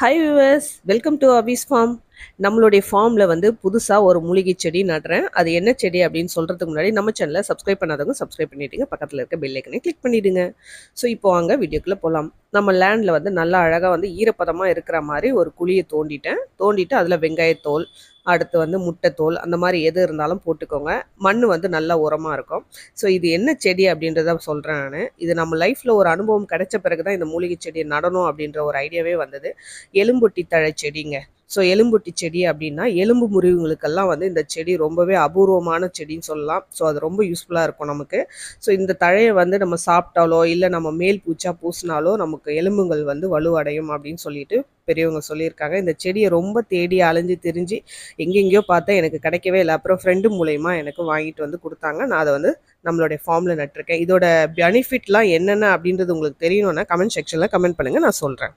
Hi viewers welcome to Hafiz form நம்மளுடைய ஃபார்மில் வந்து புதுசாக ஒரு மூலிகை செடி நடுறேன். அது என்ன செடி அப்படின்னு சொல்கிறதுக்கு முன்னாடி நம்ம சேனலை சப்ஸ்கிரைப் பண்ணாதவங்க சப்ஸ்கிரைப் பண்ணிவிடுங்க பக்கத்தில் இருக்க பெல்லைக்கனே கிளிக் பண்ணிவிடுங்க ஸோ இப்போ வாங்க வீடியோக்குள்ளே போகலாம் நம்ம லேண்டில் வந்து நல்லா அழகாக வந்து ஈரப்பதமாக இருக்கிற மாதிரி ஒரு குழியை தோண்டிட்டேன். தோண்டிட்டு அதில் வெங்காயத்தோல் அடுத்து வந்து முட்டைத்தோல் அந்த மாதிரி எது இருந்தாலும் போட்டுக்கோங்க. மண் வந்து நல்லா உரமாக இருக்கும். ஸோ இது என்ன செடி அப்படின்றத சொல்கிறேன் நான். இது நம்ம லைஃப்பில் ஒரு அனுபவம் கிடைச்ச பிறகு தான் இந்த மூலிகை செடியை நடணும் அப்படின்ற ஒரு ஐடியாவே வந்தது. எலும்பொட்டி தழை செடிங்க. ஸோ எலும்புட்டி செடி அப்படின்னா எலும்பு முறிவுங்களுக்கெல்லாம் வந்து இந்த செடி ரொம்பவே அபூர்வமான செடின்னு சொல்லலாம். ஸோ அது ரொம்ப யூஸ்ஃபுல்லாக இருக்கும் நமக்கு. ஸோ இந்த தழையை வந்து நம்ம சாப்பிட்டாலோ இல்லை நம்ம மேல் பூச்சா பூசினாலோ நமக்கு எலும்புகள் வந்து வலுவடையும் அப்படின்னு சொல்லிட்டு பெரியவங்க சொல்லியிருக்காங்க. இந்த செடியை ரொம்ப தேடி அலைஞ்சு திரிஞ்சு எங்கெங்கேயோ பார்த்தா எனக்கு கிடைக்கவே இல்லை. அப்புறம் ஃப்ரெண்டு மூலயமா எனக்கு வாங்கிட்டு வந்து கொடுத்தாங்க. நான் அதை வந்து நம்மளுடைய ஃபார்மில் நட்டிருக்கேன். இதோட பெனிஃபிட்லாம் என்னென்ன அப்படின்றது உங்களுக்கு தெரியணும்னா கமெண்ட் செக்ஷனில் கமெண்ட் பண்ணுங்கள் நான் சொல்கிறேன்